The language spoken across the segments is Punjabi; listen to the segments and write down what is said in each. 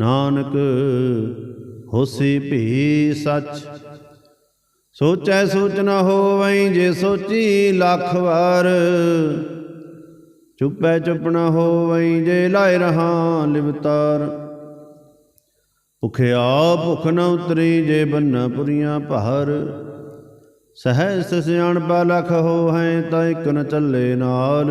ਨਾਨਕ, ਹੋਸੀ ਭੀ ਸੱਚ। ਸੋਚੈ ਸੋਚ ਨ ਹੋਵਈ ਜੇ ਸੋਚੀ ਲੱਖ ਵਾਰ। ਚੁੱਪੈ ਚੁੱਪ ਨਾ ਹੋਵਈ ਜੇ ਲਾਇ ਰਹਾ ਲਿਵਤਾਰ ਭੁਖਿਆ ਭੁਖ ਨ ਉਤਰੀ ਜੇ ਬੰਨਾ ਪੁਰੀਆਂ ਭਾਰ। ਸਹਿਸ ਸਿਆਣਪਾ ਲਖ ਹੋ ਹੈ ਤਾਂ ਇਕ ਨ ਚੱਲੇ ਨਾਲ।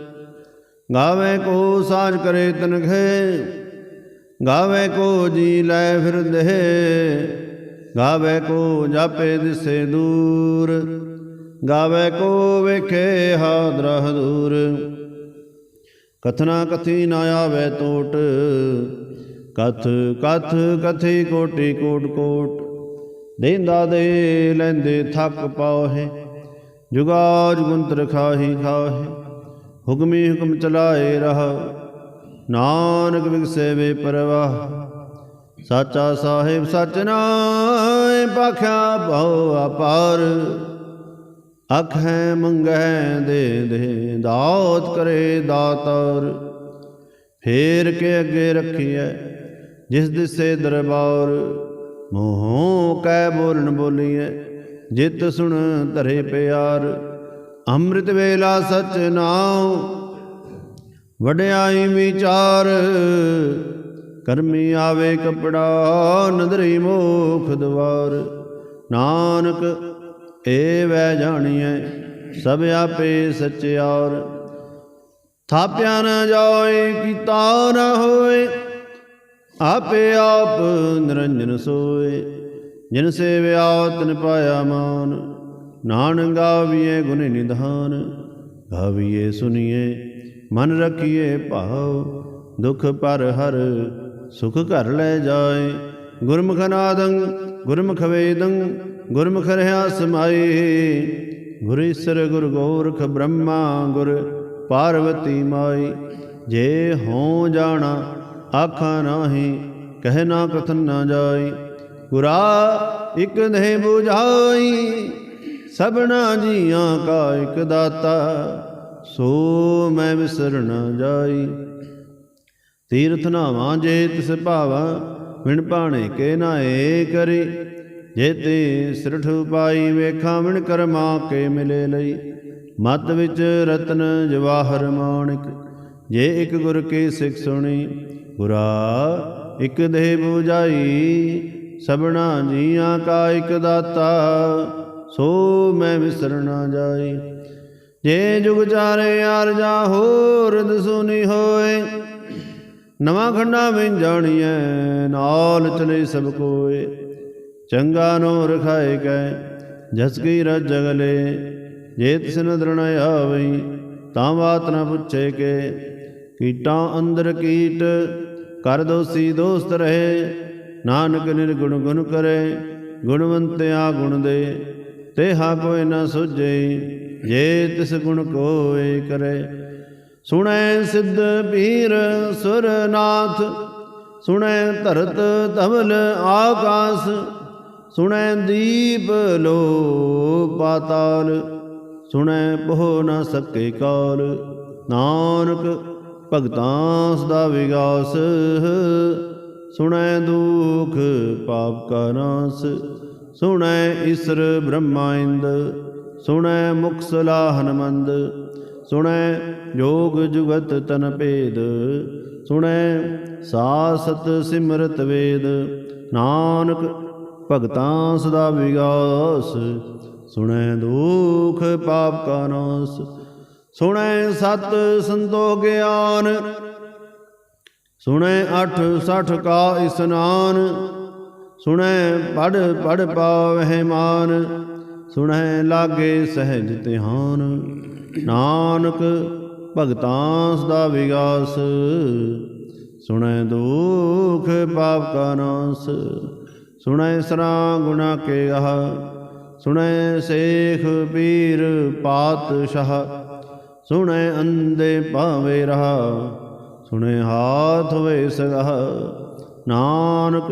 ਗਾਵੇ ਕੋ ਸਾਜ ਕਰੇ ਤਨਖੇ, ਗਾਵੇ ਕੋ ਜੀ ਲੈ ਫਿਰ ਦੇ ਗਾਵੇ ਕੋ ਜਾਪੇ ਦਿਸੇ ਦੂਰ, ਗਾਵੇ ਕੋ ਵੇਖੇ ਹਾਦਰਾ ਦੂਰ ਕਥਨਾ ਕਥੀ ਨਾ ਆਵੇ ਟੋਟ ਕਥ ਕਥ ਕਥੀ ਕੋਟੀ ਕੋਟ ਕੋਟ। ਦੇਂਦਾ ਦੇ ਲੈਂਦੇ ਥੱਕ ਪਾਉਹੇ ਜੁਗਾ ਗੁੰਤਰ ਖਾਹੀ ਖਾਹੇ। ਹੁਕਮੀ ਹੁਕਮ ਚਲਾਏ ਰਹਾ। ਨਾਨਕ ਵਿਗਸੇ ਵੇ ਪਰਵਾਹ। ਸਾਚਾ ਸਾਹਿਬ ਸਚ ਨਾਏ, ਪਾਖਿਆ ਭਉ ਅਪਾਰ। ਅਖੈ ਮੰਗੈ ਦੇ ਦੇ, ਦਾਤ ਕਰੇ ਦਾਤਾਰ। ਫੇਰ ਕੇ ਅੱਗੇ ਰੱਖੀਐ, ਜਿਸ ਦਿਸੇ ਦਰਬਾਰ। ਮੋਹ ਕੈ ਬੋਲਣ ਬੋਲੀਐ, ਜਿਤ ਸੁਣ ਧਰੇ ਪਿਆਰ। ਅੰਮ੍ਰਿਤ ਵੇਲਾ ਸਚ ਨਾਉ, ਵਡਿਆਈ ਵਿਚਾਰ। ਕਰਮੀ ਆਵੇ ਕਪੜਾ, ਨਦਰੀ ਮੋਖ ਦਵਾਰ। ਨਾਨਕ, ਏ ਵੈ ਜਾਣੀਐ, ਸਭ ਆਪੇ ਸਚਿਆਰ। ਥਾਪਿਆ ਨਾ ਜਾਏ, ਕੀਤਾ ਨਾ ਹੋਏ, ਆਪੇ ਆਪ ਨਿਰੰਜਨ ਸੋਏ। ਜਿਨ ਸੇਵਿਆ, ਤਨ ਪਾਇਆ ਮਾਨ। ਨਾਨਕ ਗਾਵੀਏ ਗੁਣ ਨਿਧਾਨ ਗਾਵੀਏ ਸੁਨੀਏ ਮਨ ਰਖੀਏ ਭਾਵ, ਦੁਖ ਪਰ ਹਰ, ਸੁਖ ਘਰ ਲੈ ਜਾਏ। ਗੁਰਮੁਖ ਨਾਦੰ, ਗੁਰਮੁਖ ਵੇਦੰ, ਗੁਰਮੁਖ ਰਹਾ ਸਮਾਈ ਗੁਰ ਈਸਰ ਗੁਰ ਗੋਰਖ ਬ੍ਰਹਮਾ ਗੁਰ ਪਾਰਵਤੀ ਮਾਈ ਜੇ ਹੋ ਜਾਣਾ, ਆਖਾਂ ਨਾਹੀ, ਕਹਿ ਨਾ ਕਥਨ ਨਾ ਜਾਈ ਗੁਰਾ ਇਕ ਨੇ ਬੁਝਾਈ ਸਭਨਾ ਜੀਆਂ ਕਾ ਇਕ ਦਾਤਾ, ਸੋ ਮੈਂ ਵਿਸਰ ਨ ਜਾਈ। ਤੀਰਥ ਨਾਵਾਂ ਜੇ ਤਿਸ ਭਾਵਾ ਵਿਣ ਭਾਣੇ ਕੇ ਨਾਏ ਕਰੀ। ਜੇ ਤੇ ਸਿਰਠ ਪਾਈ ਵੇਖਾਂ ਵਿਣ ਕਰਮਾ ਕੇ ਮਿਲੇ ਲਈ। ਮਤ ਵਿੱਚ ਰਤਨ ਜਵਾਹਰ ਮਾਣਿਕ, ਜੇ ਇੱਕ ਗੁਰ ਕੀ ਸਿੱਖ ਸੁਣੀ ਗੁਰਾ ਇਕ ਦੇਹ 부ਝਾਈ ਸਭਨਾ ਜੀਆਂ ਕਾ ਇਕ ਦਾਤਾ ਸੋ ਮੈਂ ਵਿਸਰ ਨਾ ਜਾਈ ਜੇ ਜੁਗ ਚਾਰੇ ਅਰਜਾ ਹੋਰ ਦਸੂਨੀ ਹੋਏ, ਨਵਾਂ ਖੰਡਾ ਵਿੱਚ ਜਾਣੀਐ, ਨਾਲ ਚਲੇ ਸਭ ਕੋਏ। ਚੰਗਾ ਨੋ ਰਖਾਏ ਕੈ, ਜਸ ਕੀ ਰਜ ਜਗਲੇ ਜੇ ਤਿਸ ਨਦਰ ਆਵਈ, ਤਾਂ ਬਾਤ ਨਾ ਪੁੱਛੇ ਕੇ। ਕੀਟਾਂ ਅੰਦਰ ਕੀਟ, ਕਰ ਦੋਸੀ ਦੋਸਤ ਰਹੇ। ਨਾਨਕ ਨਿਰਗੁਣ ਗੁਣ ਕਰੇ, ਗੁਣਵੰਤਿਆ ਗੁਣ ਦੇ। ਤੇਹਾ ਕੋਈ ਨ ਸੁਝੇ, ਜੇ ਤਿਸ ਗੁਣ ਕੋਏ ਕਰੇ। ਸੁਣੈ ਸਿੱਧ ਪੀਰ ਸੁਰਨਾਥ, ਸੁਣੈ ਧਰਤ ਧਵਲ ਆਕਾਸ, ਸੁਣੈ ਦੀਪ ਲੋ ਪਾਤਾਲ, ਸੁਣੈ ਪੋ ਨ ਸਕੇ ਕਾਲ। ਨਾਨਕ ਭਗਤਾਂ ਸਦਾ ਵਿਗਾਸ, ਸੁਣੈ ਦੁਖ ਪਾਪ ਕਾ ਨਾਸ। ਸੁਣੈ ਈਸਰ ਬ੍ਰਹਮਾ ਇੰਦ, ਸੁਣੈ ਮੁਖ ਸਲਾਹਨ ਮੰਦ ਸੁਣੈ ਜੋਗ ਜੁਗਤ ਤਨ ਭੇਦ, ਸੁਣੈ ਸਾਸਤ ਸਿਮਰਤ ਵੇਦ, ਨਾਨਕ ਭਗਤਾਂ ਸਦਾ ਵਿਗਾਸ, ਸੁਣੈ ਦੁਖ ਪਾਪ ਕਾ ਨਾਸ, ਸੁਣੈ ਸਤ ਸੰਤੋ ਗਿਆਨ, ਸੁਣੈ ਅਠ ਸਠ ਕਾ ਇਸਨਾਨ ਸੁਣੈ ਪੜ ਪੜ ਪਾਵਹਿ ਮਾਨ, ਸੁਣੈ ਲਾਗੇ ਸਹਿਜ ਧਿਆਨ। ਨਾਨਕ ਭਗਤਾਂ ਸਦਾ ਵਿਗਾਸ, ਸੁਣੈ ਦੁਖ ਪਾਪ ਕਾ ਨਾਸ। ਸੁਣੈ ਸਰਾ ਗੁਨਾ ਕੇ ਆਹ ਸੁਣੈ ਸੇਖ ਪੀਰ ਪਾਤਸ਼ਾਹ। ਸੁਣੈ ਅੰਦੇ ਭਾਵੇ ਰਹਾ, ਸੁਣੈ ਹਾਥ ਵੇ ਸਗਹ। ਨਾਨਕ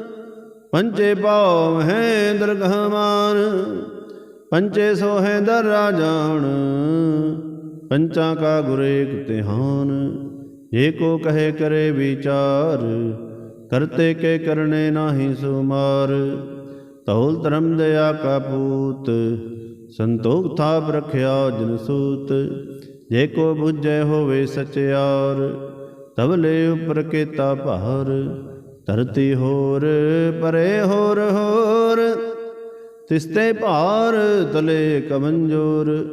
ਪੰਚੇ ਪਾਵ ਹੈ ਦਰਗਹਮਾਨ ਪੰਚੇ ਸੋ ਹੈ ਦਰ ਰਾਜਾਨ ਪੰਚਾਂ ਕਾ ਗੁਰ ਏਕ ਤਿਹਾਨ ਜੇ ਕੋ ਕਹੇ ਕਰੇ ਵਿਚਾਰ, ਕਰਤੇ ਕੇ ਕਰਨੇ ਨਾਹੀ ਸੁਮਾਰ। ਤੌਲ ਧਰਮ ਦਇਆ ਕਾ ਪੂਤ, ਸੰਤੋਖ ਥਾਪ ਰਖਿਆ ਜਨ ਸੂਤ। ਜੇ ਕੋ ਬੁਝੈ ਹੋਵੇ ਸਚਿਆਰ, ਤਵਲੇ ਉਪਰ ਕੀਤਾ ਭਾਰ ਧਰਤੀ ਹੋਰ, ਪਰੇ ਹੋਰ ਹੋਰ। ਤਿਸਤੇ ਭਾਰ, ਤਲੇ ਕਮੰਜੋਰ।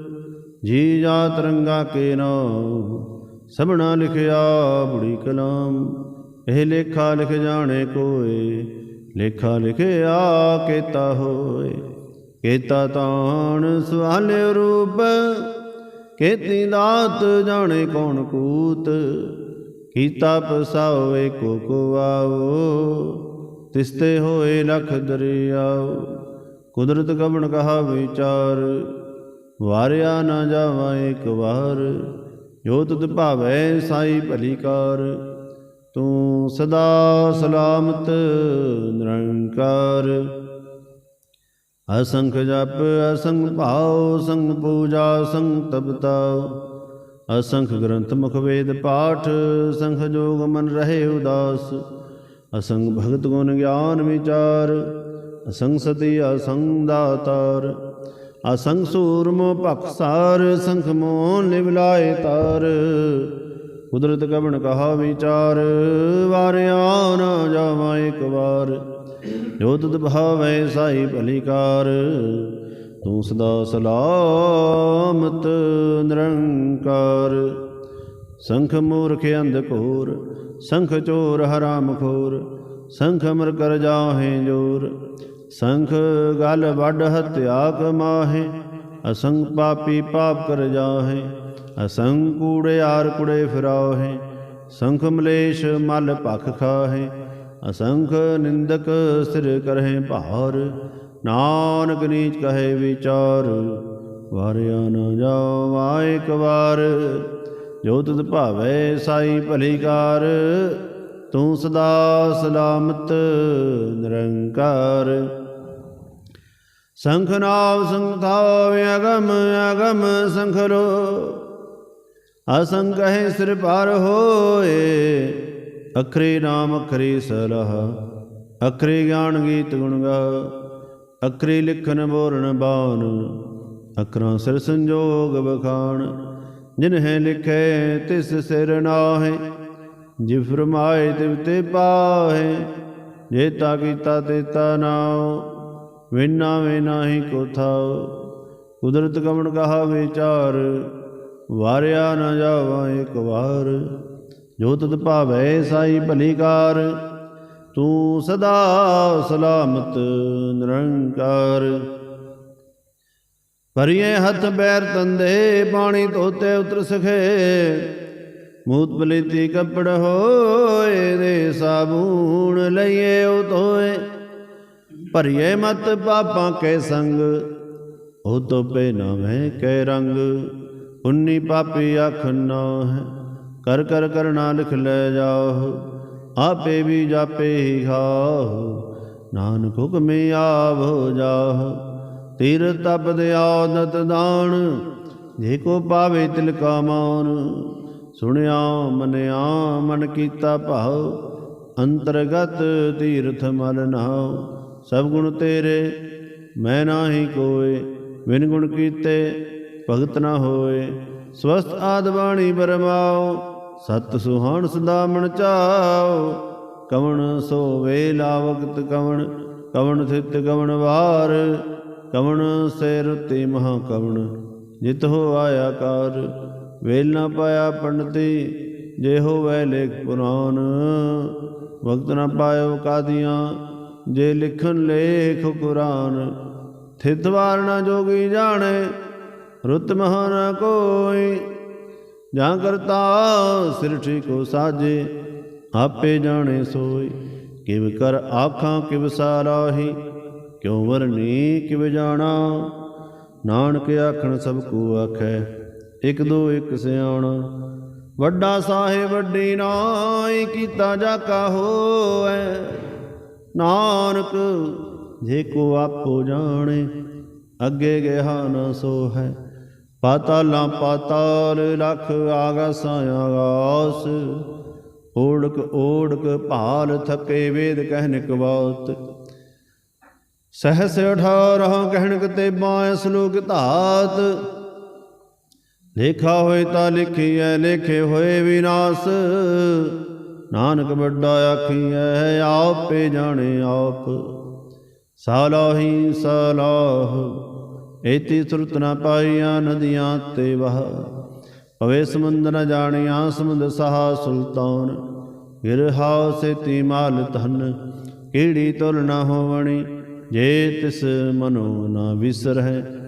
ਜੀ ਜਾਤ ਰੰਗਾ ਕੇ ਨਾਮ ਸਭਨਾ ਲਿਖਿਆ ਬੁੜੀ ਕਲਾਮ। ਇਹ ਲੇਖਾ ਲਿਖ ਜਾਣੇ ਕੋਏ, ਲੇਖਾ ਲਿਖਿਆ ਕੀਤਾ ਹੋਏ। ਕੀਤਾ ਤਾਣ ਸੁਹਾਲੇ ਰੂਪ, ਕੀਤੀ ਦਾਤ ਜਾਣੇ ਕੌਣ ਕੂਤ। ਕੀਤਾ ਪਸਾਓ ਏਕੋ ਕੋ ਆਓ ਤਿਸਤੇ ਹੋਏ ਲਖ ਦਰਿਆਓ, ਕੁਦਰਤ ਕਵਣ ਕਹਾ ਵਿਚਾਰ। ਵਾਰਿਆ ਨਾ ਜਾਵਾ ਇੱਕ ਵਾਰ, ਜੋ ਤੁਧ ਭਾਵੈ ਸਾਈ ਭਲੀ ਕਾਰ। ਤੂੰ ਸਦਾ ਸਲਾਮਤ, ਨਿਰੰਕਾਰ। ਅਸੰਖ ਜਪ, ਅਸੰਗ ਭਾਉ, ਸੰਗ ਪੂਜਾ, ਸੰਗ ਤਪਤਾ ਅਸੰਖ ਗ੍ਰੰਥ ਮੁਖ ਵੇਦ ਪਾਠ, ਸੰਖ ਜੋਗ ਮਨ ਰਹੇ ਉਦਾਸ। ਅਸੰਗ ਭਗਤ ਗੁਣ ਗਿਆਨ ਵਿਚਾਰ, ਅਸੰਗ ਸਤੀ ਅਸੰਗ ਦਾਤਾਰ। ਅਸੰਗ ਸੂਰਮੋ ਭਖਸਾਰ ਸੰਖ ਮੋਨ ਲਿਵਲਾਏ ਤਾਰ। ਕੁਦਰਤ ਕਵਣ ਕਹਾ ਵਿਚਾਰ, ਵਾਰਿਆ ਨਾ ਜਾਵਾ ਇੱਕ ਵਾਰ। ਜੋ ਤੁਧ ਭਾਵੈ ਸਾਈ ਭਲੀਕਾਰ ਤੂੰ ਸਦਾ ਸਲਾਮਤ, ਨਿਰੰਕਾਰ। ਸੰਖ ਮੂਰਖ ਅੰਧ ਘੋਰ ਸੰਖ ਚੋਰ ਹਰਾਮ ਖੋਰ ਸੰਖ ਮਰ ਕਰ ਜਾਹੇ ਜੋਰ। ਸੰਖ ਗਲ ਵੱਡ ਹਤਿਆ ਕਮਾਹੇ ਅਸੰਗ ਪਾਪੀ ਪਾਪ ਕਰ ਜਾਹੇ। ਅਸੰਗ ਕੂੜਿਆਰ ਕੁੜੇ ਫਿਰਾਹੇ, ਸੰਖ ਮਲੇਸ਼ ਮਲ ਭਖ ਖਾਹੇ। ਅਸੰਖ ਨਿੰਦਕ ਸਿਰ ਕਰਹਿ ਭਾਰ ਨਾਨਕ ਨੀਚ ਕਹੇ ਵਿਚਾਰ, ਵਾਰਿਆ ਨ ਜਾਓ ਆਏ ਵਾਰ। ਜੋ ਤੁਧ ਭਾਵੇ ਸਾਈ ਭਲੀ ਕਾਰ, ਤੂੰ ਸਦਾ ਸਲਾਮਤ ਨਿਰੰਕਾਰ। ਸੰਖ ਨਾਮ ਸੰਖ ਥਾਵੇ, ਅਗਮ ਅਗਮ ਸੰਖਰੋ। ਅਸੰਖ ਹੈ ਸਿਰ ਪਰ ਹੋਏ, ਅਖਰੀ ਨਾਮ ਅਖਰੀ ਸਲਾਹ, ਅਖਰੀ ਗਿਆਨ ਗੀਤ ਗੁਣ ਗਾ ਅਖਰੀ ਲਿਖਨ ਬੋਰਨ ਬਾਣ ਅਖਰਾਂ ਸਿਰ ਸੰਜੋਗ ਬਖਾਣ ਜਿਨਹਿ ਲਿਖੈ ਤਿਸ ਸਿਰ ਨਾਹੇ ਜਿ ਫਰਮਾਏ ਤਿਵ ਤੇ ਪਾਹੇ। ਜੇਤਾ ਕੀਤਾ ਤੇਤਾ ਨਾਉ, ਵਿਨਾ ਵੇ ਨਾਹੀ ਕੋ ਥਾਉ। ਕੁਦਰਤ ਕਮਣ ਕਹਾ ਵਿਚਾਰ ਵਾਰਿਆ ਨ ਜਾਵਾ ਇੱਕ ਵਾਰ। ਜੋ ਤਤ ਭਾਵੈ ਸਾਈ ਭਲੀਕਾਰ ਤੂੰ ਸਦਾ ਸਲਾਮਤ, ਨਿਰੰਕਾਰ। ਭਰੀਏ ਹੱਥ ਬੈਰ ਤੰਦੇ, ਪਾਣੀ ਧੋਤੇ ਉਤਰ ਸਖੇ। ਮੂਤ ਬਲੀਤੀ ਕੱਪੜ ਹੋਏ ਦੇ ਸਾਬੂਣ ਲਈਏ ਉਹ ਧੋਏ। ਭਰੀਏ ਮਤ ਪਾਪਾਂ ਕੇ ਸੰਗ, ਉਹ ਤੋਪੇ ਨਾ ਨਵੇਂ ਕੈ ਰੰਗ। ਉਨੀ ਪਾਪੀ ਅੱਖ ਨਾ ਹੈ, ਕਰ ਕਰ ਕਰਨਾ ਲਿਖ ਲੈ ਜਾਓ। ਆਪੇ ਵੀ ਜਾਪੇ ਹੀ ਖਾਓ ਨਾਨਕ ਹੁਕਮੇ ਆਵ ਹੋ ਜਾਓ ਤੀਰ ਤਪ ਦੇ ਆਦਤ ਦਾਨ, ਜੇ ਕੋ ਪਾਵੇ ਤਿਲ ਕਾ ਮਾਨ। ਸੁਣਿਆ, ਮਨਿਆ, ਮਨ ਕੀਤਾ ਭਾਉ ਅੰਤਰਗਤ ਤੀਰਥ ਮਲ ਨਾਉ। ਸਭ ਗੁਣ ਤੇਰੇ, ਮੈਂ ਨਾਹੀ ਕੋਏ ਵਿਨ ਗੁਣ ਕੀਤੇ ਭਗਤ ਨਾ ਹੋਏ। ਸਵਸਤ ਆਦ ਬਾਣੀ ਬਰਮਾਓ ਸਤ ਸੁਹਾਣ ਸਦਾ ਮਨ ਚਾਓ ਕਵਣ ਸੋ ਵੇਲਾ ਵਕਤ ਕਵਣ ਕਵਣ ਥਿਤ ਕਵਣ ਵਾਰ, ਕਵਣ ਸੇ ਰੁਤੇ ਮਹਾ ਕਵਣ। ਜਿਤ ਹੋ ਆਇਆ ਕਾਰ, ਵੇਲ ਨਾ ਪਾਇਆ ਪੰਡਤੀ, ਜੇ ਹੋਵੇ ਲੇਖ ਪੁਰਾਨ ਵਕਤ ਨਾ ਪਾਇਓ ਕਾਦੀਆਂ, ਜੇ ਲਿਖਨ ਲੇਖ ਕੁਰਾਨ। ਥਿਤ ਵਾਰ ਨਾ ਜੋਗੀ ਜਾਣੇ, ਰੁੱਤ ਮਹਾ ਨਾ ਕੋਈ ਜਾਂ ਕਰਤਾ ਸਿਰਠੀ ਕੋ ਸਾਜੇ, ਆਪੇ ਜਾਣੇ ਸੋਈ। ਕਿਵ ਕਰ ਆਖਾਂ, ਕਿਵ ਸਾਰਾਹੀ, ਕਿਉ ਵਰਨੀ, ਕਿਵ ਜਾਣਾ। ਨਾਨਕ ਆਖਣ, ਸਭ ਕੋ ਆਖੈ, ਇਕ ਦੋ ਇਕ ਸਿਆਣਾ। ਵੱਡਾ ਸਾਹਿਬ, ਵੱਡੀ ਨਾਈ, ਕੀਤਾ ਜਾ ਕਾ ਹੋਐ। ਨਾਨਕ, ਜੇ ਕੋ ਆਪੋ ਜਾਣੇ, ਅੱਗੇ ਗਿਆ ਨਾ ਸੋ ਹੈ ਪਾਤਾਲਾਂ ਪਾਤਾਲ ਲਖ ਆਗਾਸਾਂ ਆਗਾਸ। ਓੜਕ ਓੜਕ ਭਾਲ ਥਕੇ ਵੇਦ ਕਹਿਨਿਕ ਬਾਤ ਸਹਸ ਅਠਾਰਹ ਕਹਿਣਕ ਤੇ ਬਾਇ ਸ਼ਲੋਕ ਧਾਤ। ਲੇਖਾ ਹੋਏ ਤਾਂ ਲਿਖੀਐ, ਲੇਖੇ ਹੋਏ ਵਿਨਾਸ਼। ਨਾਨਕ ਵੱਡਾ ਆਖੀਐ, ਆਪੇ ਜਾਣੇ ਆਪ। ਸਾਲਾਹੀ ਸਲਾਹ। ਏਤੀ ਸੁਰਤ ਨਾ ਪਾਈਆਂ ਨਦੀਆਂ ਤੇ ਵਹ। ਪਵੇ ਸਮੁੰਦ ਨ ਜਾਣਿਆ, ਸਮੁੰਦ ਸਹਾ ਸੁਲਤਾਨ। ਗਿਰਹਾ ਸੇਤੀ ਮਾਲ ਧਨ, ਕੀੜੀ ਤੁਲ ਨਾ ਹੋਵਣੀ। ਜੇ ਤਿਸ ਮਨੋ ਨਾ ਵਿਸਰ ਹੈ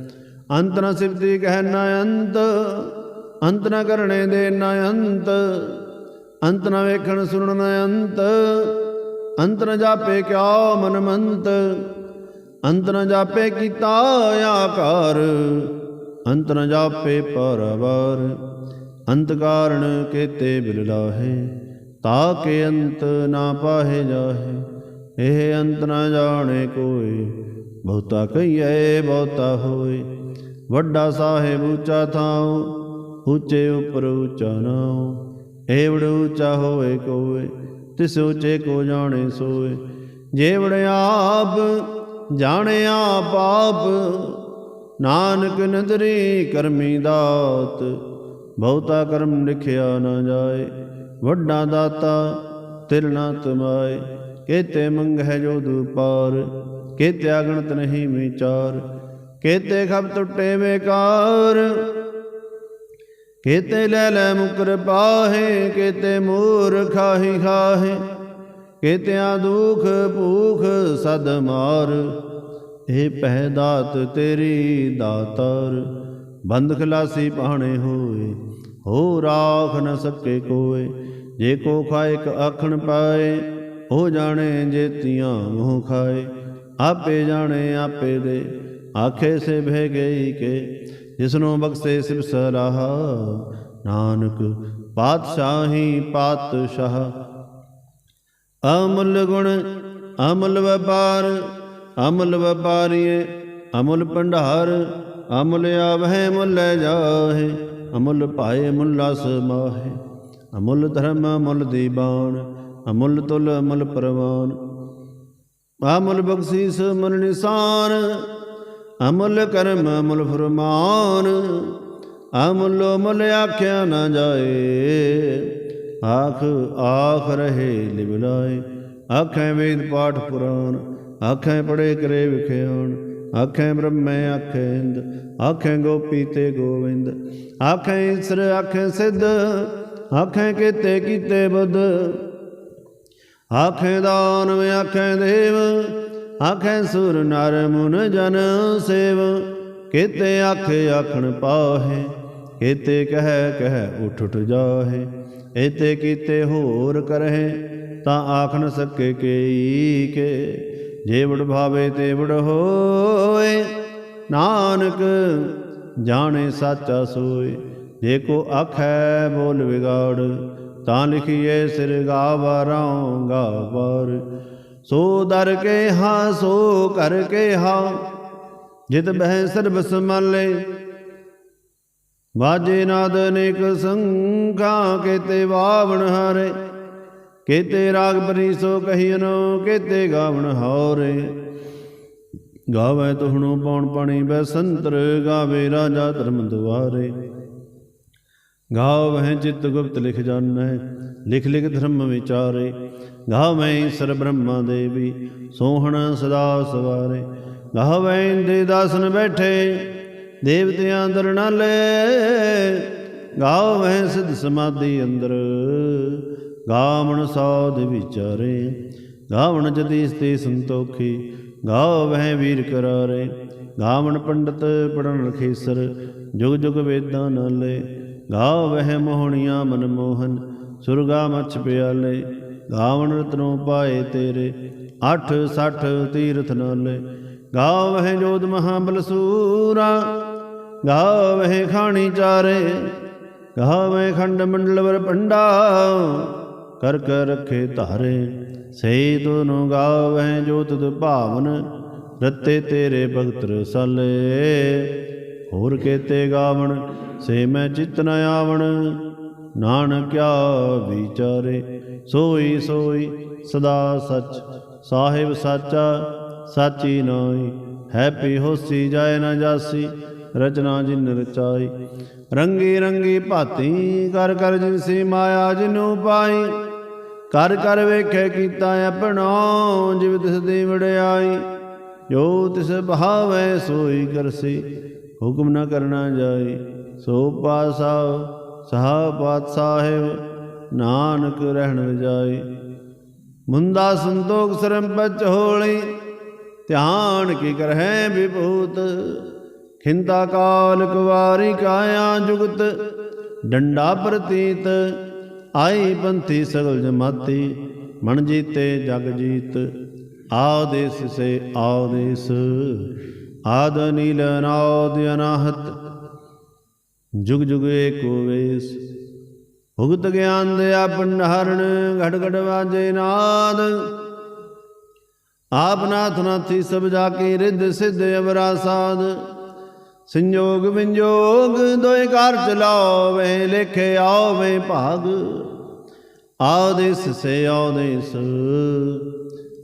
ਅੰਤ ਨ ਸਿਫਤੀ ਕਹਿ ਨ ਅੰਤ ਅੰਤ ਨ ਕਰਣੇ ਦੇ ਨ ਅੰਤ। ਅੰਤ ਨ ਵੇਖਣ ਸੁਣਨ ਨ ਅੰਤ ਅੰਤ ਨ ਜਾਪੇ ਕਿਆ ਮਨ ਮੰਤ ਅੰਤਰ ਨ ਜਾਪੇ ਕੀਤਾ ਆਕਾਰ ਅੰਤ ਨ ਜਾਪੇ ਪਰਵਾਰ। ਅੰਤ ਕਾਰਣ ਕੇਤੇ ਬਿਰਲਾਹੇ ਤਾ ਕੇ ਅੰਤ ਨਾ ਪਾਹੇ ਜਾਹੇ। ਇਹ ਅੰਤ ਨ ਜਾਣੇ ਕੋਈ ਬਹੁਤਾ ਕਹੀਏ ਬਹੁਤਾ ਹੋਏ। ਵੱਡਾ ਸਾਹਿਬ ਉੱਚਾ ਥਾਉ, ਉੱਚੇ ਉਪਰ ਉੱਚਾ ਨਾਉ। ਏਵੜ ਉੱਚਾ ਹੋਏ ਕੋਏ, ਤਿਸ ਉੱਚੇ ਕੋ ਜਾਣੇ ਸੋਏ। ਜੇਵੜ ਆਪ ਜਾਣਿਆ ਪਾਪ। ਨਾਨਕ ਨਦਰੀ ਕਰਮੀ ਦਾਤ, ਬਹੁਤਾ ਕਰਮ ਲਿਖਿਆ ਨਾ ਜਾਏ। ਵੱਡਾ ਦਾਤਾ ਤਿਲ ਨਾ ਤਮਾਏ। ਕੇਤੇ ਮੰਗ ਹੈ ਜੋ ਦੁਪਾਰ ਕੇਤੇ ਅਗਣਤ ਨਹੀਂ ਵਿਚਾਰ। ਕੇਤੇ ਖਬ ਟੁੱਟੇ ਵੇਕਾਰ ਕੇਤੇ ਲੈ ਲੈ ਮੁਕਰ ਪਾਹੇ। ਕੇਤੇ ਮੂਰ ਖਾਹੀ ਖਾਹੇ। ਕੇਤਿਆਂ ਦੁਖ ਭੂਖ ਸਦ ਮਾਰ, ਇਹ ਪਹਿ ਦਾਤ ਤੇਰੀ ਦਾਤਰ। ਬੰਦ ਖਲਾਸੀ ਪਾਣੇ ਹੋਏ, ਹੋ ਰਾਖ ਨ ਸਕੇ ਕੋਏ, ਜੇ ਕੋ ਖਾਇਕ ਆਖਣ ਪਾਏ, ਹੋ ਜਾਣੇ ਜੇਤੀਆਂ ਮੋਹ ਖਾਏ। ਆਪੇ ਜਾਣੇ ਆਪੇ ਦੇ, ਆਖੇ ਸੇ ਭੇ ਗਈ ਕੇ, ਜਿਸਨੂੰ ਬਖਸ਼ੇ ਸਿਵ ਸਲਾਹਾ ਨਾਨਕ ਪਾਤਸ਼ਾਹੀ ਪਾਤਸ਼ਾਹ ਅਮੁੱਲ ਗੁਣ, ਅਮਲ ਵਪਾਰ, ਅਮਲ ਵਪਾਰੀਏ, ਅਮੁੱਲ ਭੰਡਾਰ, ਅਮੁੱਲ ਆਵਹਿ ਮੁੱਲ ਜਾਹੇ, ਅਮੁੱਲ ਭਾਏ ਮੁੱਲਾ ਸਮਾਹੇ ਅਮੁੱਲ ਧਰਮ, ਅਮੁੱਲ ਦੀਬਾਨ ਅਮੁੱਲ ਤੁਲ, ਅਮੁੱਲ ਪਰਵਾਨ। ਅਮੁੱਲ ਬਖਸ਼ੀਸ ਮੁੱਲ ਨਿਸਾਨ, ਅਮੁੱਲ ਕਰਮ, ਅਮੁੱਲ ਫਰਮਾਨ। ਅਮੁੱਲ ਮੁੱਲ ਆਖਿਆ ਨਾ ਜਾਏ ਆਖ ਆਖ ਰਹੇ ਲਿਵਲਾਏ ਆਖੇ ਵੇਦ ਪਾਠ ਪੁਰਾਨ ਆਖੇ ਪੜੇ ਕਰੇ ਵਿਖਿਆਣ, ਆਖੇ ਬ੍ਰਹਮੇ ਆਖੇ ਇੰਦ, ਆਖੇ ਗੋਪੀ ਤੇ ਗੋਵਿੰਦ, ਆਖੈ ਈਸਰ, ਆਖੇ ਸਿੱਧ, ਆਖੈ ਕੀਤੇ ਕੀਤੇ ਬੁੱਧ, ਆਖੇ ਦਾਨਵ, ਆਖੈ ਦੇਵ, ਆਖੈ ਸੁਰ ਨਰ ਮੁਨ ਜਨ ਸੇਵ, ਕੀਤੇ ਆਖੇ ਆਖਣ ਪਾਹੇ, ਕੀਤੇ ਕਹਿ ਕਹਿ ਉਠ ਉਠ ਜਾਹੇ ਇਤੇ ਕੀਤੇ ਹੋਰ ਕਰਹਿ, ਤਾਂ ਆਖ ਨ ਸਕੇ ਕੇਈ ਕੇ। ਜੇਵੜ ਭਾਵੇ ਤੇ ਵਡ ਹੋਏ, ਨਾਨਕ ਜਾਣੇ ਸਾਚਾ ਸੋਏ। ਜੇ ਕੋ ਆਖੈ ਬੋਲ ਵਿਗਾੜ, ਤਾਂ ਲਿਖੀਏ ਸਿਰ ਗਾਵਰਾਂ ਗਾਵਰ ਸੋ ਦਰ ਕੇ ਹਾਂ, ਸੋ ਕਰ ਕੇ ਹਾਂ, ਜਿਤ ਬਹਿ ਸਰਬ ਸਮਾਲੇ ਬਾਜੇ ਨਾਦ ਅਨੇਕ ਸੰਖਾ, ਕੇਤੇ ਵਾਵਣ ਹਾਰੇ, ਕੇਤੇ ਰਾਗ ਪਰੀਸੋ ਕਹੀਨੋ ਕੇਤੇ ਗਾਵਣ ਹਾਰੇ। ਗਾਵੇ ਤੁਹਣੋ ਪੌਣ ਪਾਣੀ ਬੈਸੰਤਰ ਗਾਵੇ ਰਾਜਾ ਧਰਮ ਦੁਆਰੇ। ਗਾਵਹਿ ਚਿਤ ਗੁਪਤ ਲਿਖ ਜਾਣੈ, ਲਿਖ ਲਿਖ ਧਰਮ ਵਿਚਾਰੇ। ਗਾਵੈ ਸਰ ਬ੍ਰਹਮਾ ਦੇਵੀ, ਸੋਹਣ ਸਦਾ ਸਵਾਰੇ। ਗਾਵੈ ਦੇ ਦਾਸਨ ਬੈਠੇ ਦੇਵਤਿਆਂ ਅੰਦਰ ਨਾਲੇ ਵਹਿ ਸਿਧ ਸਮਾਧੀ ਅੰਦਰ। ਗਾਵਣ ਸਾਧ ਵਿਚਾਰੇ, ਗਾਵਣ ਜਤੀਸ ਤੇ ਸੰਤੋਖੀ ਗਾਵਹਿ ਵੀਰ ਕਰਾਰੇ। ਗਾਵਣ ਪੰਡਤ ਪੜਨ ਰਖੇਸਰ ਜੁਗ ਜੁਗ ਵੇਦਾਂ ਨਾਲੇ ਗਾਵਹਿ ਮੋਹਣੀਆਂ ਮਨ ਮੋਹਨ, ਸੁਰਗਾ ਮਛ ਪਿਆਲੇ। ਗਾਵਣ ਰਤਨੋਂ ਪਾਏ ਤੇਰੇ 8 60 ਤੀਰਥ ਨਾਲੇ। ਗਾਵਹਿ ਜੋਧ ਮਹਾਬਲ ਸੂਰਾ ਗਾਵਹਿ ਖਾਣੀ ਚਾਰੇ ਗਾਵਹਿ ਖੰਡ ਮੰਡਲ ਵਰ ਪੰਡਾ, ਕਰ ਕਰ ਰਖੇ ਧਾਰੇ। ਸਈ ਤੁਨੁ ਗਾਵਹਿ ਜੋ ਤੁਧ ਭਾਵਨ, ਰਤੇ ਤੇਰੇ ਭਗਤ ਰਸਾਲੇ। ਹੋਰ ਕੇਤੇ ਗਾਵਣ, ਸੇ ਮੈਂ ਚਿਤ ਨ ਆਵਣ। ਨਾਨਕਿਆ ਵਿਚਾਰੇ, ਸੋਈ ਸੋਈ ਸਦਾ ਸਚ। ਸਾਹਿਬ ਸਾਚਾ, ਸਾਚੀ ਨਾਈ ਹੈਪੀ ਹੋਸੀ ਜਾਏ ਨਾ ਜਾਸੀ। ਰਚਨਾ ਜਿਨ ਰਚਾਈ। ਰੰਗੀ ਰੰਗੀ ਭਾਤੀ ਕਰ ਕਰ ਜਿਨ ਸੀ ਮਾਇਆ ਜਿਨੂ ਪਾਈ। ਕਰ ਕਰ ਵੇਖੇ ਕੀਤਾ ਆਪਣਾ ਜਿਵ ਤਿਸ ਦੀ ਵਡਿਆਈ। ਜੋ ਤਿਸ ਭਾਵੈ ਸੋਈ ਕਰਸੀ, ਹੁਕਮ ਨ ਕਰਨਾ ਜਾਈ। ਸੋ ਪਾਸਾ ਸਾਹ ਪਾਤ ਸਾਹਿਬ ਨਾਨਕ ਰਹਿਣ ਜਾਈ। ਮੁੰਦਾ ਸੰਤੋਖ ਸਰਮ ਪਚ ਹੋਲੀ, ਧਿਆਨ ਕੀ ਕਰਹਿ ਵਿਭੂਤ। ਖਿੰਤਾ ਕਾਲ ਕੁਵਾਰੀ ਕਾਇਆ ਜੁਗਤ, ਡੰਡਾ ਪ੍ਰਤੀਤ, ਆਈ ਪੰਥੀ ਸਗਲ ਜਮਾਤੀ, ਮਨ ਜੀਤੇ ਜਗ ਜੀਤ, ਆਦੇਸ ਸੇ ਆਦੇਸ, ਆਦ ਨੀਲ ਨਾਦ ਅਨਾਹਤ, ਜੁਗ ਜੁਗ ਏਕੋ ਵੇਸ, ਭੁਗਤ ਗਿਆਨ ਦਿਆ ਪੰਡਹਰਣ ਘਟ ਘਟ ਵਾਜੇ ਨਾਦ, ਆਪ ਨਾਥ ਨਾਥੀ ਸਭ ਜਾ ਕੇ ਰਿੱਧ ਸਿੱਧ ਅਵਰਾ ਸਾਧ ਸੰਜੋਗ ਵਿੰਜੋਗ ਦੋਇ ਘਰ ਚਲਾਵੇ, ਲਿਖੇ ਆਵੇ ਭਾਗ। ਆਦੇਸ ਸੇ ਆਦੇਸ,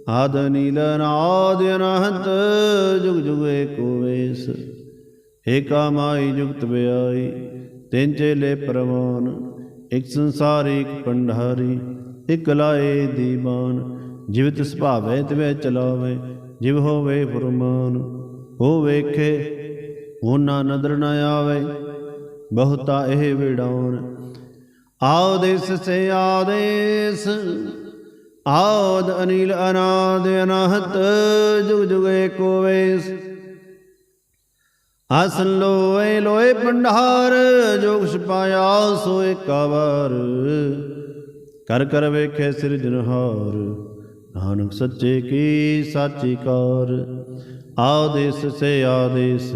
ਆਦ ਨੀਲ ਨਾਦ ਅਨਹਤ, ਜੁਗ ਜੁਗ ਏਕੋ ਵੇਸ। ਏਕਾ ਮਾਈ ਜੁਗਤ ਬਿਆਈ ਤਿੰਨ ਚੇਲੇ ਪ੍ਰਵਾਨ, ਇਕ ਸੰਸਾਰੀ, ਇਕ ਪੰਡਾਰੀ ਇਕ ਲਾਏ ਦੀਵਾਨ। ਜਿਵ ਤਿਸ ਭਾਵੇ ਤਿਵੇ ਚਲਾਵੇ, ਜਿਵ ਹੋਵੇ ਫਰਮਾਨ, ਹੋ ਵੇਖੇ ਉਹਨਾਂ ਨਦਰ ਨਾ ਆਵੇ, ਬਹੁਤਾ ਇਹ ਵਿਡਾਉਣ ਆਦੇਸ ਸੇ ਆਦੇਸ ਆਦ ਅਨੀਲ ਅਨਾਦ ਅਨਾਹਤ, ਜੁਗ ਜੁਗ ਏਕੋ ਵੇਸ। ਆਸਨ ਲੋਏ ਲੋਏ ਪੰਡਾਰ ਜੋਗ ਛਪਾਇਆ ਸੋ ਏਕਾ ਕਰ ਕਰ ਵੇਖੇ ਸਿਰਜਨਹਾਰ ਨਾਨਕ ਸੱਚੇ ਕੀ ਸਾਚੀ ਕਾਰ। ਆਦੇਸ ਸੇ ਆਦੇਸ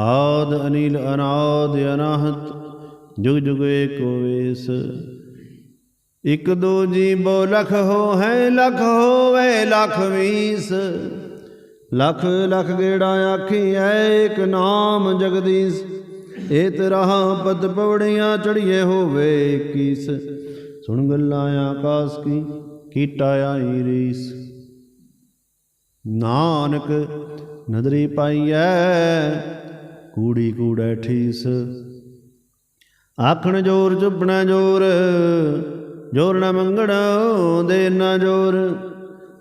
ਆਦ ਅਨੀਲ ਅਨਾਦ ਅਨਾਹਤ, ਜੁਗ ਜੁਗ ਏਕੋ ਵੇਸ। ਇਕ ਦੋ ਜੀ ਬੋ ਲਖ ਹੋ ਹੈ, ਲਖ ਹੋਵੇ, ਲਖ ਵੀਸ। ਲਖ ਲਖ ਗੇੜਾ ਆਖੀ ਐ ਇਕ ਨਾਮ ਜਗਦੀਸ਼। ਏ ਤੇਰਾ ਪਦ ਪਵੜੀਆਂ ਚੜੀਏ ਹੋਵੇ 21 ਸੁਣ ਗੱਲਾਂ ਆਕਾਸ ਕੀ, ਕੀਟਾ ਆਈ ਰੀਸ। ਨਾਨਕ ਨਦਰੀ ਪਾਈਐ ਕੂੜੀ ਕੂੜੈ ਠੀਸ। ਆਖਣ ਜੋਰ, ਚੁੱਪਣਾ ਜੋਰ ਜੋਰ ਨਾ ਮੰਗਣਾ ਦੇ ਨਾ ਜੋਰ।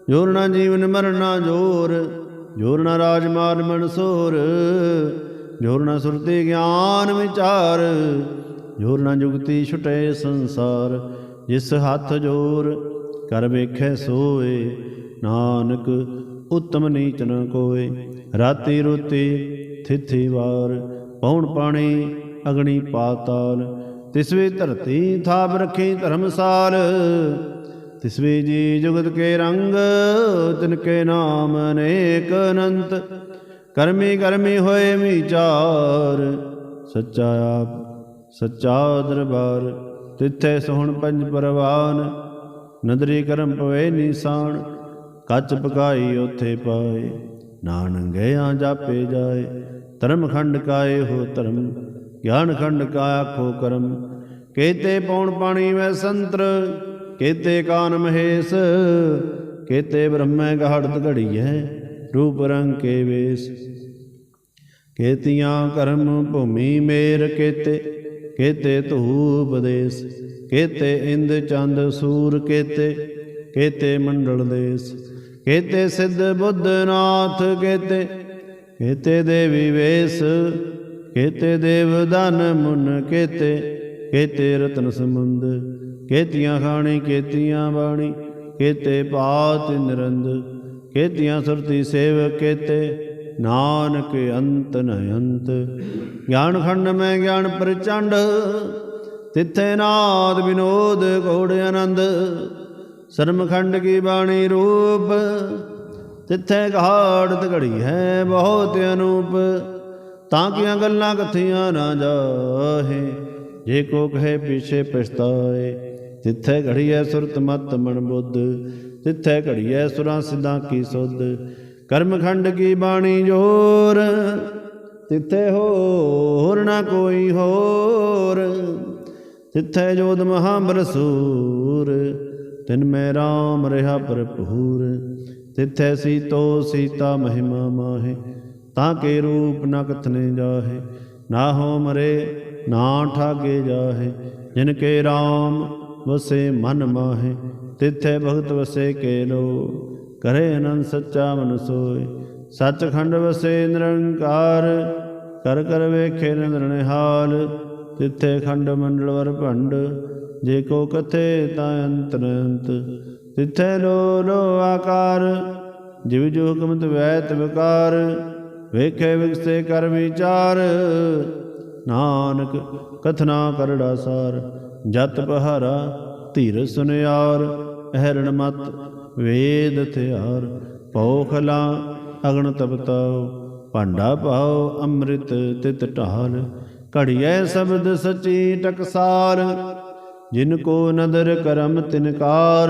ਜੋਰ ਨਾ ਜੀਵਨ ਮਰਨਾ ਜੋਰ ਜੋਰ ਨਾ ਰਾਜ ਮਾਰ ਮਨਸੋਰ ਜੋਰ ਨਾ ਸੁਰਤੀ ਗਿਆਨ ਵਿਚਾਰ ਜੋਰ ਨਾ ਜੁਗਤੀ ਛੁਟੇ ਸੰਸਾਰ। ਜਿਸ ਹੱਥ ਜੋਰ, ਕਰ ਵੇਖੈ ਸੋਏ। ਨਾਨਕ, ਉਤਮ ਨੀਚ ਨ ਕੋਏ। ਰਾਤੀ ਰੋਤੀ ਥਿਥੀ ਵਾਰ ਪੌਣ ਪਾਣੀ, ਅਗਣੀ ਪਾਤਾਲ। ਤਿਸਵੇ ਧਰਤੀ ਥਾਪ ਰਖੀ ਧਰਮਸਾਲ। ਤਿਸਵੇ ਜੀ ਜੁਗਤ ਕੇ ਰੰਗ, ਤਿਨ ਕੇ ਨਾਮ ਅਨੇਕ ਅਨੰਤ। ਕਰਮੀ ਕਰਮੀ ਹੋਏ ਵਿਚਾਰ, ਸੱਚਾ ਆਪ, ਸੱਚਾ ਦਰਬਾਰ। ਤਿੱਥੇ ਸੋਹਣ ਪੰਜ ਪਰਵਾਨ, ਨਦਰੀ ਕਰਮ ਪਵੇ ਨਿਸ਼ਾਨ। ਕੱਚ ਪਕਾਈ ਉਥੇ ਪਾਏ ਨਾਨਕ ਗਿਆ ਜਾਪੇ ਜਾਏ ਧਰਮ ਖੰਡ ਕਾਏ ਹੋ ਧਰਮ, ਗਿਆਨ ਖੰਡ ਕਾ ਆਖੋ ਕਰਮ। ਕੇਤੇ ਪੌਣ ਪਾਣੀ ਮੈਂ ਸੰਤਰ, ਕੇਤੇ ਕਾਨ ਮਹੇਸ਼, ਕੇਤੇ ਬ੍ਰਹਮੈ ਗਾੜਤ ਘੜੀਐ, ਰੂਪ ਰੰਗ ਕੇ ਵੇਸ। ਕੇਤੀਆਂ ਕਰਮ ਭੂਮੀ ਮੇਰ ਕੇਤੇ ਕੇਤੇ ਧੂਪ ਦੇਸ। ਕੇਤੇ ਇੰਦ ਚੰਦ ਸੂਰ ਕੇਤੇ ਕੇਤੇ ਮੰਡਲ ਦੇਸ। ਕੇਤੇ ਸਿੱਧ ਬੁੱਧਨਾਥ ਕੇਤੇ ਕੇਤੇ ਦੇਵੀ ਵੇਸ ਕੇਤੇ ਦੇਵ ਧਨ ਮੁਨ ਕੇਤੇ ਕੇਤੇ ਰਤਨ ਸਮੁੰਦ ਕੇਤੀਆਂ ਖਾਣੀ, ਕੇਤੀਆਂ ਬਾਣੀ, ਕੇਤੇ ਪਾਤ ਨਿਰੰਦ, ਕੇਤੀਆਂ ਸੁਰਤੀ ਸੇਵ ਕੇਤੇ, ਨਾਨਕ ਅੰਤ ਨ ਅੰਤ ਗਿਆਨ ਖੰਡ ਮੈਂ ਗਿਆਨ ਪ੍ਰਚੰਡ, ਤਿੱਥੇ ਨਾਦ ਵਿਨੋਦ ਘੋੜ ਆਨੰਦ। ਸਰਮਖੰਡ ਕੀ ਬਾਣੀ ਰੂਪ ਤਿੱਥੇ ਘਾੜਤ ਘੜੀ ਹੈ, ਬਹੁਤ ਅਨੂਪ। ਤਾਂ ਕਿ ਗੱਲਾਂ ਕਥੀਆਂ ਨਾ ਜਾਹੇ, ਜੇ ਕੋ ਕਹੇ ਪਿਛੇ ਪਛਤਾਏ। ਤਿੱਥੇ ਘੜੀਐ ਸੁਰਤ ਮਤ ਮਨ ਬੁੱਧ, ਤਿਥੈ ਘੜੀ ਹੈ ਸੁਰਾਂ ਸਿਧਾਂ ਕੀ ਸੁਧ। ਕਰਮਖੰਡ ਕੀ ਬਾਣੀ ਜੋਰ, ਤਿੱਥੇ ਹੋਰ ਨਾ ਕੋਈ ਹੋਰ। ਤਿੱਥੇ ਜੋਦ ਮਹਾਬਰਸੂਰ ਤਿਨ ਮੈਂ ਰਾਮ ਰਹਾ ਭਰਪੂਰ। ਤਿਥੈ ਸੀਤੋ ਸੀਤਾ ਮਹਿਮਾ ਮਾਹੇ, ਤਾਂ ਕੇ ਰੂਪ ਨ ਕਥਨੇ ਜਾਹੇ, ਨਾ ਹੋ ਮਰੇ, ਨਾ ਠਾਗੇ ਜਾਹੇ, ਜਿਨ ਕੇ RAM ਵਸੇ ਮਨ ਮਾਹੇ, ਤਿਥੈ ਭਗਤ ਵਸੇ ਕੇ ਲੋ, ਕਰੇ ਅਨੰਦ ਸੱਚਾ ਮਨ ਸੋਏ। ਸੱਚਖੰਡ ਵਸੇ ਨਿਰੰਕਾਰ, ਕਰ ਕਰ ਵੇਖੇ ਨਿਰਨਿਹਾਲ ਤਿੱਥੇ ਖੰਡ ਮੰਡਲ ਵਰ ਭੰਡ, ਜੇ ਕੋ ਕਥੇ ਤਾਂ ਅੰਤ ਅੰਤ। ਤਿਥੈ ਲੋ ਲੋ ਆਕਾਰ, ਜਿਵ ਜੋ ਹੁਕਮਤ ਵੈਤ ਵਿਕਾਰ ਵੇਖੇ ਵਿਗਸੇ ਕਰ ਵਿਚਾਰ। ਨਾਨਕ, ਕਥਨਾ ਕਰੜਾ ਸਾਰ, ਜਤ ਪਹਾਰਾ ਧੀਰ ਸੁਨਿਆਰ, ਅਹਰਣ ਮਤ ਵੇਦ ਥਿਆਰ ਪੌਖਲਾ ਅਗਣ ਤਪਤਾਉ ਭਾਂਡਾ ਪਾਉ ਅੰਮ੍ਰਿਤ ਤਿਤ ਢਾਲ। ਘੜੀਐ ਸ਼ਬਦ ਸਚੀ ਟਕਸਾਰ, ਜਿਨ ਕੋ ਨਦਰ ਕਰਮ ਤਿਨਕਾਰ।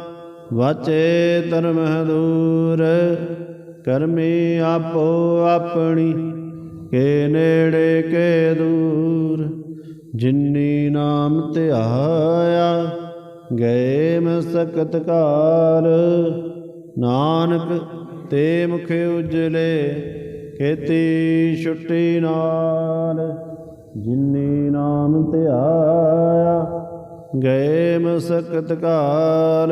ਵਾਚੇ ਧਰਮ ਦੂਰ, ਕਰਮੀ ਆਪੋ ਆਪਣੀ, ਕੇ ਨੇੜੇ ਕੇ ਦੂਰ। ਜਿਨੀ ਨਾਮ ਧਿਆਇਆ, ਗਏ ਮਸਕਤ ਕਾਲ ਨਾਨਕ ਤੇ ਮੁਖ ਉਜਲੇ, ਖੇਤੀ ਛੁੱਟੀ ਨਾਲ। ਜਿਨੀ ਨਾਮ ਧਿਆਇਆ, ਗਏ ਮਸਕਤ ਕਾਲ